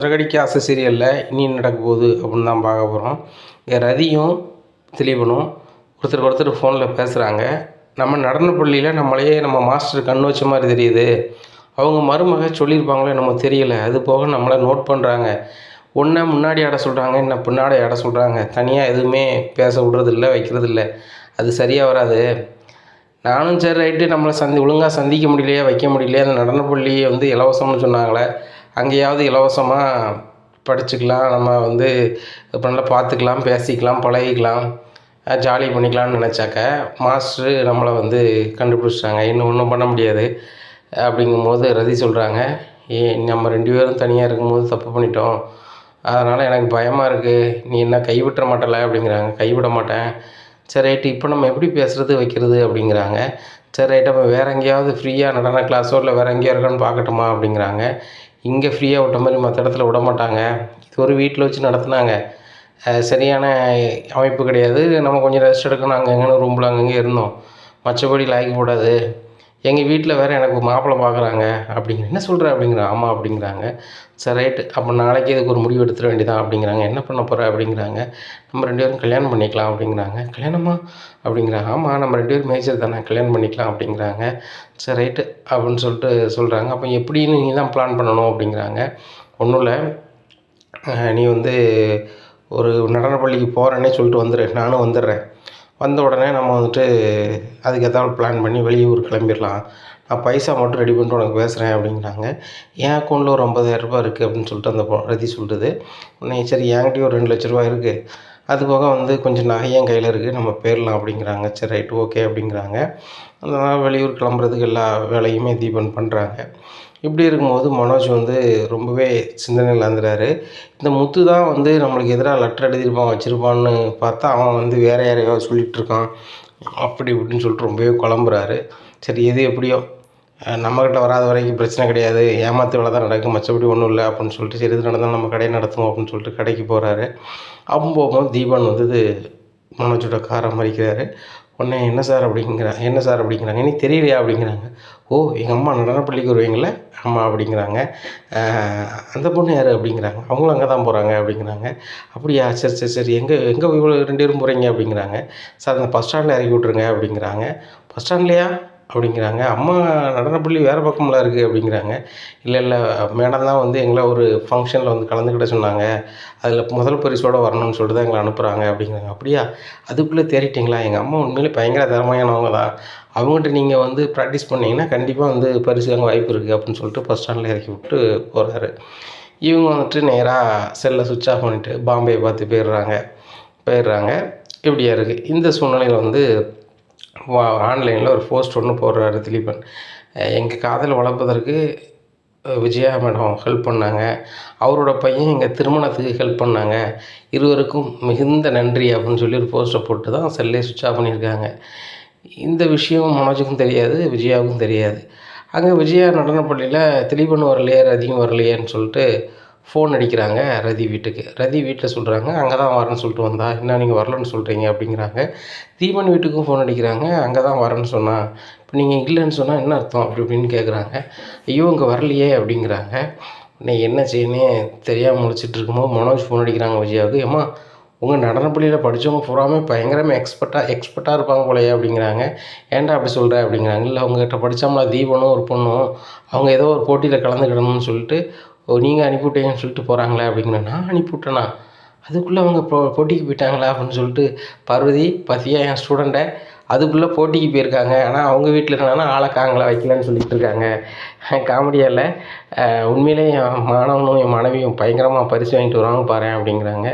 சிறகடிக்க ஆசை சீரியலில் இனி நடக்க போகுது அப்படின்னு தான் பார்க்க போகிறோம் இங்கே ரதியும் திலீபனும் ஒருத்தருக்கு ஒருத்தர் ஃபோனில் பேசுகிறாங்க நம்ம நடன பள்ளியில் நம்மளையே நம்ம மாஸ்டர் கண் வச்ச மாதிரி தெரியுது. அவங்க மருமக சொல்லியிருப்பாங்களோ நம்ம தெரியல. அது போக நம்மளை நோட் பண்ணுறாங்க ஒன்றை முன்னாடி ஆட சொல்கிறாங்க என்ன பின்னாடி ஆட சொல்கிறாங்க தனியாக எதுவுமே பேச விட்றதில்ல வைக்கிறதில்ல. அது சரியாக வராது. நானும் சரி ரைட்டு. நம்மளை சந்தி ஒழுங்காக சந்திக்க முடியலையே வைக்க முடியலையே. அந்த நடனப்பள்ளி வந்து இலவசம்னு சொன்னாங்களே. அங்கேயாவது இலவசமாக படிச்சுக்கலாம் நம்ம வந்து இப்போ நல்லா பார்த்துக்கலாம் பேசிக்கலாம் பழகிக்கலாம் ஜாலி பண்ணிக்கலாம்னு நினச்சாக்க மாஸ்டரு நம்மளை வந்து கண்டுபிடிச்சிட்டாங்க. இன்னும் ஒன்றும் பண்ண முடியாது அப்படிங்கும்போது ரதி சொல்கிறாங்க ஏ நம்ம ரெண்டு பேரும் தனியாக இருக்கும்போது தப்பு பண்ணிட்டோம். அதனால் எனக்கு பயமாக இருக்குது நீ என்ன கைவிட்டுற மாட்டலை? அப்படிங்கிறாங்க. கைவிட மாட்டேன். சரி ரைட்டு இப்போ நம்ம எப்படி பேசுகிறது வைக்கிறது அப்படிங்கிறாங்க. சரி ரைட்டு நம்ம வேறு எங்கேயாவது ஃப்ரீயாக நடன கிளாஸோ இல்லை வேறு எங்கேயா இருக்கான்னு பார்க்கட்டுமா அப்படிங்கிறாங்க. இங்கே ஃப்ரீயாக விட்ட மாதிரி மற்ற இடத்துல விட மாட்டாங்க. இது ஒரு வீட்டில் வச்சு நடத்துனாங்க. சரியான அமைப்பு கிடையாது. நம்ம கொஞ்சம் ரெஸ்ட் எடுக்கணும் அங்கே எங்கேன்னு ரூமில் அங்கங்கே இருந்தோம். மற்றபடி லாய்க்கு போடாது. எங்கள் வீட்டில் வேறு எனக்கு மாப்பிள்ளை பார்க்குறாங்க அப்படிங்கிற என்ன சொல்கிற அப்படிங்கிற ஆமாம் அப்படிங்கிறாங்க. சரி ரைட்டு அப்போ நாளைக்கு இதுக்கு ஒரு முடிவு எடுத்துட வேண்டியதான் அப்படிங்கிறாங்க. என்ன பண்ண போகிற அப்படிங்கிறாங்க. நம்ம ரெண்டு பேரும் கல்யாணம் பண்ணிக்கலாம் அப்படிங்கிறாங்க. கல்யாணமா? அப்படிங்கிறாங்க ஆமாம் நம்ம ரெண்டு பேரும் மேஜர் தானே கல்யாணம் பண்ணிக்கலாம் அப்படிங்கிறாங்க. சரி ரைட்டு அப்படின்னு சொல்லிட்டு சொல்கிறாங்க அப்போ எப்படின்னு நீ தான் பிளான் பண்ணணும் அப்படிங்கிறாங்க. ஒன்றும் இல்லை. நீ வந்து ஒரு நடன பள்ளிக்கு போகிறேன்னே சொல்லிட்டு வந்துடு நானும் வந்துடுறேன். வந்த உடனே நம்ம வந்துட்டு அதுக்கு பிளான் பண்ணி வெளியூர் கிளம்பிடலாம். நான் பைசா மட்டும் ரெடி பண்ணிட்டு உனக்கு பேசுகிறேன் அப்படிங்கிறாங்க. என் அக்கௌண்ட்டில் ஒரு ஐம்பதாயிரம் ரூபாய் இருக்குது அப்படின்னு சொல்லிட்டு அந்த ரதி சொல்லுது. உடனே சரி என்கிட்டயும் ஒரு ரெண்டு லட்ச ரூபா இருக்குது அது போக வந்து கொஞ்சம் நகையும் கையில் இருக்குது நம்ம பேரலாம் அப்படிங்கிறாங்க. சரி ரைட்டு ஓகே அப்படிங்கிறாங்க. அதனால் வெளியூர் கிளம்புறதுக்கு எல்லா வேலையுமே தீபன் பண்ணுறாங்க இப்படி இருக்கும்போது மனோஜ் வந்து ரொம்பவே சிந்தனையில் இழந்துறாரு இந்த முத்து தான் வந்து நம்மளுக்கு எதிராக லெட்டர் எழுதியிருப்பான் வச்சுருப்பான்னு பார்த்தா அவன் வந்து வேற யாரையோ சொல்லிகிட்ருக்கான் அப்படி இப்படின்னு சொல்லிட்டு ரொம்பவே குழம்புறாரு. சரி எது எப்படியோ? நம்மக்கிட்ட வராத வரைக்கும் பிரச்சனை கிடையாது. ஏமாத்து வேலை தான் நடக்கும். மற்றபடி ஒன்றும் இல்லை அப்படின்னு சொல்லிட்டு சரி எது நடந்தாலும் நம்ம கடையை நடத்துவோம் அப்படின்னு சொல்லிட்டு கடைக்கு போகிறாரு அப்போ போகும்போது தீபன் வந்து மனோஜோட காரை மறிக்கிறாரு. உடனே என்ன சார் அப்படிங்கிறா என்ன சார் அப்படிங்கிறாங்க? எனக்கு தெரியலையா? அப்படிங்கிறாங்க. ஓ எங்கள் அம்மா நடனப்பள்ளிக்கு வருவீங்களே ஆமாம் அப்படிங்கிறாங்க. அந்த பொண்ணு யார்? அப்படிங்கிறாங்க. அவங்களும் அங்கே தான் போகிறாங்க அப்படிங்கிறாங்க. அப்படியா சரி சரி சரி. எங்கே எங்கே இவ்வளோ ரெண்டு பேரும் போகிறீங்க அப்படிங்கிறாங்க. சார் அந்த பஸ் ஸ்டாண்டில் இறக்கி விட்ருங்க அப்படிங்கிறாங்க. பஸ் ஸ்டாண்ட்லையா? அப்படிங்கிறாங்க. அம்மா நடனப்பள்ளி வேறு பக்கம்ல இருக்குது அப்படிங்கிறாங்க. இல்லை இல்லை மேடம் தான் வந்து எங்களை ஒரு ஃபங்க்ஷனில் வந்து கலந்துக்கிட்ட சொன்னாங்க. அதில் முதல் பரிசோடு வரணும்னு சொல்லிட்டு தான் எங்களை அனுப்புகிறாங்க அப்படிங்கிறாங்க. அப்படியா? அதுக்குள்ளே தேறிட்டிங்களா? எங்கள் அம்மா உண்மையிலே பயங்கர திறமையானவங்க தான். அவங்ககிட்ட நீங்கள் வந்து ப்ராக்டிஸ் பண்ணீங்கன்னா கண்டிப்பாக வந்து பரிசு அங்கே வாய்ப்பு இருக்குது அப்படின்னு சொல்லிட்டு பஸ் ஸ்டாண்டில் இறக்கி விட்டு போகிறாரு இவங்க வந்துட்டு நேராக செல்லை சுவிட்ச் ஆஃப் பண்ணிவிட்டு பாம்பே பார்த்து போயிடுறாங்க. போயிடுறாங்க. இப்படியா இருக்குது இந்த சூழ்நிலையில் வந்து ஆன்லைனில் ஒரு போஸ்ட் ஒன்று போடுறாரு திலீபன். எங்கள் காதல் வளர்ப்பதற்கு விஜயா மேடம் ஹெல்ப் பண்ணாங்க. அவரோட பையன் எங்கள் திருமணத்துக்கு ஹெல்ப் பண்ணாங்க. இருவருக்கும் மிகுந்த நன்றி அப்படின்னு சொல்லி ஒரு போஸ்ட்டை போட்டு தான் செல்லே சுவிட்ச் ஆஃப் பண்ணியிருக்காங்க. இந்த விஷயம் மனோஜுக்கும் தெரியாது விஜயாவுக்கும் தெரியாது. அங்கே விஜயா நடனப்பள்ளியில் திலீபன் வரலையே அதிகம் வரலையேன்னு சொல்லிட்டு ஃபோன் அடிக்கிறாங்க ரதி வீட்டுக்கு. ரதி வீட்டில் சொல்கிறாங்க அங்கே தான் வரேன்னு சொல்லிட்டு வந்தா என்ன நீங்கள் வரலன்னு சொல்கிறீங்க அப்படிங்கிறாங்க. தீபன் வீட்டுக்கும் ஃபோன் அடிக்கிறாங்க அங்கே தான் வரேன்னு சொன்னா இப்போ நீங்கள் இல்லைன்னு சொன்னால் என்ன அர்த்தம்? அப்படி இப்படின்னு கேட்குறாங்க ஐயோ இங்கே வரலையே அப்படிங்கிறாங்க. நீ என்ன செய்யணும் தெரியாமல் முடிச்சுட்டு இருக்கும்போது மனோஜ் ஃபோன் அடிக்கிறாங்க விஜயாவுக்கு. ஏமா உங்கள் நடனப்பள்ளியில் படித்தவங்க பூராமே பயங்கரமாக எக்ஸ்பர்ட்டாக எக்ஸ்பர்ட்டாக இருப்பாங்க போலயே அப்படிங்கிறாங்க. ஏன்டா அப்படி சொல்கிற அப்படிங்கிறாங்க. இல்லை அவங்ககிட்ட படித்தோம்னா தீபனும் ஒரு பொண்ணும் அவங்க ஏதோ ஒரு போட்டியில் கலந்துக்கிடணும்னு சொல்லிட்டு ஓ நீங்கள் அனுப்பிவிட்டீங்கன்னு சொல்லிட்டு போகிறாங்களே அப்படிங்கிறேன் நான் அனுப்பிவிட்டேனா? அதுக்குள்ளே அவங்க போ போட்டிக்கு போயிட்டாங்களா அப்படின்னு சொல்லிட்டு பார்வதி பசியாக என் ஸ்டூடெண்ட்டை அதுக்குள்ளே போட்டிக்கு போயிருக்காங்க. ஆனால் அவங்க வீட்டில் என்னன்னா ஆளை காங்களா வைக்கலன்னு சொல்லிட்டு இருக்காங்க. காமெடியாக இல்லை. உண்மையிலே என் மாணவனும் என் மனைவியும் பயங்கரமாக பரிசு வாங்கிட்டு வருவாங்க பாரு அப்படிங்கிறாங்க.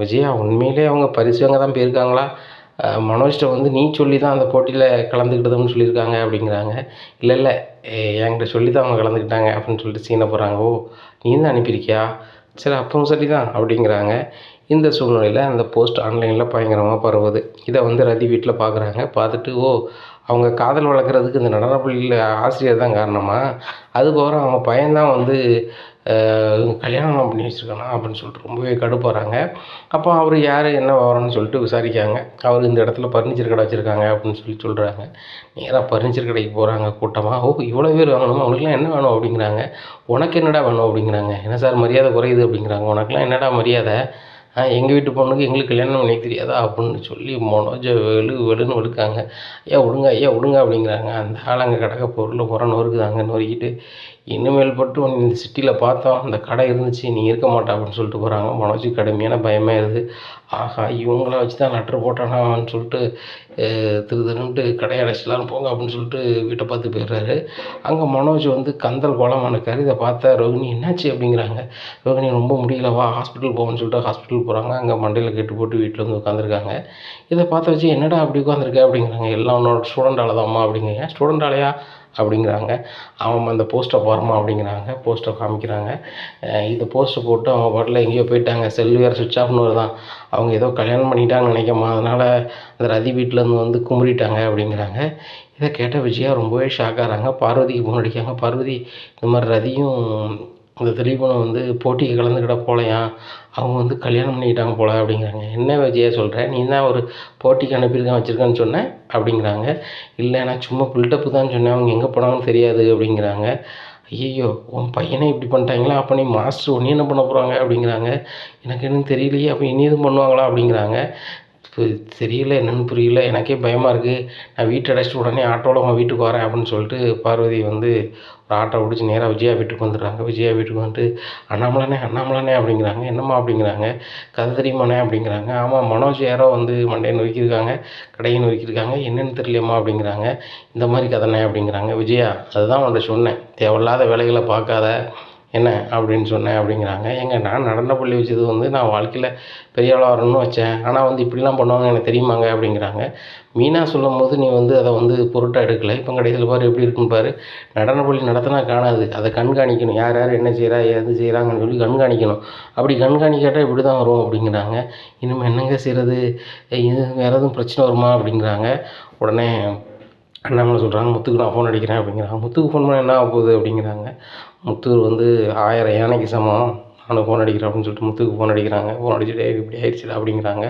விஜயா உண்மையிலே அவங்க பரிசு வாங்க தான் போயிருக்காங்களா? மனோஜ்கிட்ட வந்து நீ சொல்லி தான் அந்த போட்டியில் கலந்துக்கிட்டதுன்னு சொல்லியிருக்காங்க அப்படிங்கிறாங்க. இல்லை இல்லை என்கிட்ட சொல்லி தான் அவங்க கலந்துக்கிட்டாங்க அப்படின்னு சொல்லிட்டு சீனை போகிறாங்க ஓ நீ தான் அனுப்பியிருக்கியா? சரி அப்பவும் சரி தான் அப்படிங்கிறாங்க. இந்த சூழ்நிலையில் அந்த போஸ்ட் ஆன்லைனில் பயங்கரமாக பரவுது. இதை வந்து ரதி வீட்டில் பார்க்குறாங்க பார்த்துட்டு ஓ அவங்க காதல் வளர்க்குறதுக்கு இந்த நடனப்பள்ளியில் ஆசிரியர் தான் காரணமாக அதுக்கப்புறம் அவங்க பையன்தான் வந்து கல்யாணம் பண்ணி வச்சுருக்கானா அப்படின்னு சொல்லிட்டு ரொம்பவே கடுப்பாகிறாங்க அப்போ அவர் யார் என்ன விவரம்னு சொல்லிட்டு விசாரிக்காங்க அவர் இந்த இடத்துல பர்னிச்சர் கடை வச்சுருக்காங்க அப்படின்னு சொல்லி சொல்கிறாங்க நேராக பர்னிச்சர் கடைக்கு போகிறாங்க கூட்டமாக ஓ இவ்வளோ பேர் வாங்கணுமா? அவங்களுக்குலாம் என்ன வேணும் அப்படிங்கிறாங்க. உனக்கு என்னடா வேணும் அப்படிங்கிறாங்க. என்ன சார் மரியாதை குறையுது அப்படிங்கிறாங்க. உனக்குலாம் என்னடா மரியாதை? எங்கள் வீட்டு பொண்ணுக்கு எங்களுக்கு கல்யாணம் பண்ணி தெரியாதா அப்படின்னு சொல்லி மனோஜை வெளு வெளுன்னு வெளுக்காங்க. ஐயா விடுங்க ஐயா விடுங்க அப்படிங்கிறாங்க. அந்த ஆள் அங்கே கடக்க பொருளை முறை நொறுக்குதாங்க நொறுக்கிட்டு. இனிமேல் பட்டு உன்னை இந்த சிட்டியில் பார்த்தோம் அந்த கடை இருந்துச்சு நீ இருக்க மாட்டா அப்படின்னு சொல்லிட்டு போகிறாங்க மனோஜுக்கு கடுமையான பயமாயிருது ஆஹா இவங்கள வச்சு தான் லெட்ரு போட்டானான்னு சொல்லிட்டு திரு திருன்ட்டு கடையை போங்க அப்படின்னு சொல்லிட்டு வீட்டை பார்த்து போயிடுறாரு. அங்கே மனோஜ் வந்து கந்தல் கோலமாக இதை பார்த்தா ரோகிணி என்னாச்சு? அப்படிங்கிறாங்க. ரோகிணி ரொம்ப முடியலவா? ஹாஸ்பிட்டல் போகணும்னு சொல்லிட்டு ஹாஸ்பிட்டல் போகிறாங்க அங்கே மண்டையில் கெட்டு போட்டு வீட்டில் வந்து உட்காந்துருக்காங்க இதை பார்த்த வச்சு என்னடா அப்படி உட்காந்துருக்க அப்படிங்கிறாங்க. எல்லாம் உன்னோட ஸ்டூடெண்ட் தான்மா அப்படிங்கிறீங்க ஸ்டூடெண்ட் ஆலையா அப்படிங்கிறாங்க. அவன் அந்த போஸ்ட்டை பாருமா அப்படிங்கிறாங்க. போஸ்ட்டை காமிக்கிறாங்க. இந்த போஸ்ட்டு போட்டு அவங்க பாட்டில் எங்கேயோ போயிட்டாங்க. செல் வேறு சுவிட்ச் ஆஃப்னு வருதான். அவங்க ஏதோ கல்யாணம் பண்ணிட்டாங்கன்னு நினைக்கமா அதனால் அந்த ரதி வீட்டிலேருந்து வந்து கும்பிட்டாங்க அப்படிங்கிறாங்க. இதை கேட்ட விஜயா ரொம்பவே ஷாக் ஆகிறாங்க. பார்வதிக்கு ஃபோன் அடிக்காங்க பார்வதி இந்த மாதிரி ரதியும் இந்த திலீபனும் வந்து போட்டிக்கு கலந்துக்கிட போகலையாம் அவங்க வந்து கல்யாணம் பண்ணிக்கிட்டாங்க போல அப்படிங்கிறாங்க. என்ன விஜயா சொல்கிற நீ தான் ஒரு போட்டிக்கு அனுப்பியிருக்கேன் வச்சுருக்கேன்னு சொன்னேன் அப்படிங்கிறாங்க. இல்லை நான் சும்மா பில்டப்பு தான் சொன்னேன். அவங்க எங்கே போனாங்கன்னு தெரியாது அப்படிங்கிறாங்க. ஐயோ உன் பையனை இப்படி பண்ணிட்டாங்களா? அப்போ நீ மாஸ்டர் ஒன்றே என்ன பண்ண போகிறாங்க அப்படிங்கிறாங்க. எனக்கு என்னன்னு தெரியலையே. அப்போ இனி எதுவும் பண்ணுவாங்களா? அப்படிங்கிறாங்க. தெரியல என்னென்னு புரியல. எனக்கே பயமாக இருக்குது நான் வீட்டை அடைச்சிட்டு உடனே ஆட்டோவில் உங்கள் வீட்டுக்கு வரேன் அப்படின்னு சொல்லிட்டு பார்வதி வந்து ஒரு ஆட்டோ பிடிச்சி நேராக விஜயா வீட்டுக்கு வந்துடுறாங்க. விஜயா வீட்டுக்கு வந்துட்டு அண்ணாமலானே அண்ணாமலானே அப்படிங்கிறாங்க. என்னம்மா அப்படிங்கிறாங்க. கதை தெரியுமாண்ணே அப்படிங்கிறாங்க. ஆமாம் மனோஜ் யாரோ வந்து மண்டையை நொறுக்கியிருக்காங்க கடையை நொறுக்கியிருக்காங்க. என்னென்னு தெரியலையம்மா அப்படிங்கிறாங்க. இந்த மாதிரி கதைண்ணே அப்படிங்கிறாங்க. விஜயா அதுதான் உன்ட்ட சொன்னேன். தேவையில்லாத வேலைகளை பார்க்காத. என்ன அப்படின்னு சொன்னேன் அப்படிங்கிறாங்க. ஏங்க நான் நடன பள்ளி வச்சது வந்து நான் வாழ்க்கையில் பெரிய ஆளாக வரணும்னு வச்சேன். ஆனால் வந்து இப்படிலாம் பண்ணுவாங்க எனக்கு தெரியுமாங்க அப்படிங்கிறாங்க. மீனா சொல்லும் போது நீ வந்து அதை வந்து பொருட்டாக எடுக்கலை. இப்போ கடைசியில் பாரு எப்படி இருக்குன்னு பாரு. நடன பள்ளி நடத்தினா காணாது. அதை கண்காணிக்கணும். யார் யார் என்ன செய்கிறா எது செய்கிறாங்கன்னு சொல்லி கண்காணிக்கணும். அப்படி கண்காணிக்காட்டால் இப்படி தான் வரும் அப்படிங்கிறாங்க. இனிமேல் என்னங்க செய்கிறது இது வேறு எதுவும் பிரச்சனை வருமா அப்படிங்கிறாங்க. உடனே அண்ணாமலை சொல்கிறாங்க முத்துக்கு நான் ஃபோன் அடிக்கிறேன் அப்படிங்கிறாங்க. முத்துக்கு ஃபோன் பண்ணால் என்ன ஆக போகுது அப்படிங்கிறாங்க. முத்து வந்து ஆயிரம் யானைக்கு சமம் நானும் ஃபோன் அடிக்கிறேன் அப்படின்னு சொல்லிட்டு முத்துக்கு ஃபோன் அடிக்கிறாங்க. ஃபோன் அடிச்சுட்டு இப்படி ஆயிடுச்சுடா அப்படிங்கிறாங்க.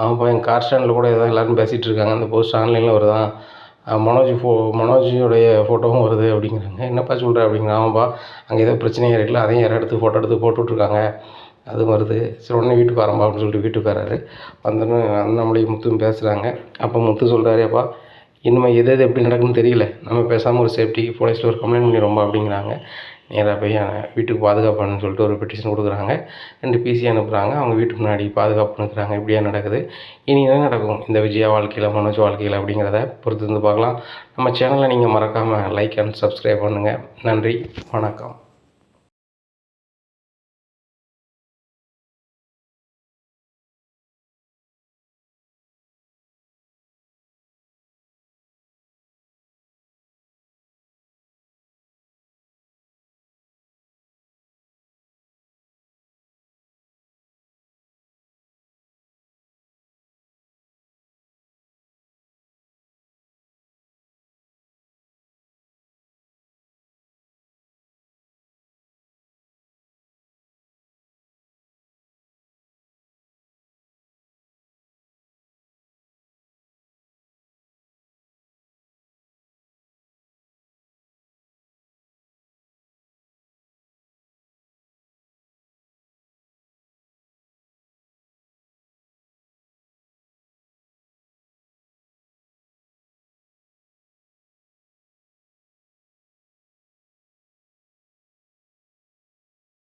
அவன் பையன் கார் ஸ்டாண்டில் கூட ஏதோ எல்லோரும் பேசிகிட்டு இருக்காங்க. அந்த போஸ்ட் ஆன்லைனில் வருதான் மனோஜ் ஃபோ மனோஜியுடைய ஃபோட்டோவும் வருது அப்படிங்கிறாங்க. என்னப்பா சொல்கிற அப்படிங்கிறான். அவன்பா அங்கே ஏதோ பிரச்சனையாக இருக்குல்ல அதையும் யாரும் எடுத்து ஃபோட்டோ எடுத்து போட்டுட்ருக்காங்க அது வருது. சரி உடனே வீட்டுக்கு வரம்பா அப்படின்னு சொல்லிட்டு வீட்டுக்கு வராரு வந்தோடனே அண்ணாமலை முத்தும் பேசுகிறாங்க அப்போ முத்து சொல்கிறாரு அப்பா இனிமேல் எது எது எப்படி நடக்குன்னு தெரியல. நம்ம பேசாமல் ஒரு சேஃப்டிக்கு போலீஸில் ஒரு கம்ப்ளைண்ட் பண்ணி ரொம்ப அப்படிங்கிறாங்க. நேராக போய் வீட்டுக்கு பாதுகாப்பானு சொல்லிட்டு ஒரு பெட்டிஷன் கொடுக்குறாங்க. ரெண்டு பிசி அனுப்புகிறாங்க அவங்க வீட்டுக்கு முன்னாடி பாதுகாப்பு இருக்கிறாங்க இப்படியா நடக்குது. இனி என்ன நடக்கும்? இந்த விஜயா வாழ்க்கையில் மனோஜ் வாழ்க்கையில் அப்படிங்கிறத பொறுத்து இருந்து பார்க்கலாம். நம்ம சேனலை நீங்கள் மறக்காமல் லைக் அண்ட் சப்ஸ்கிரைப் பண்ணுங்கள் நன்றி. வணக்கம்.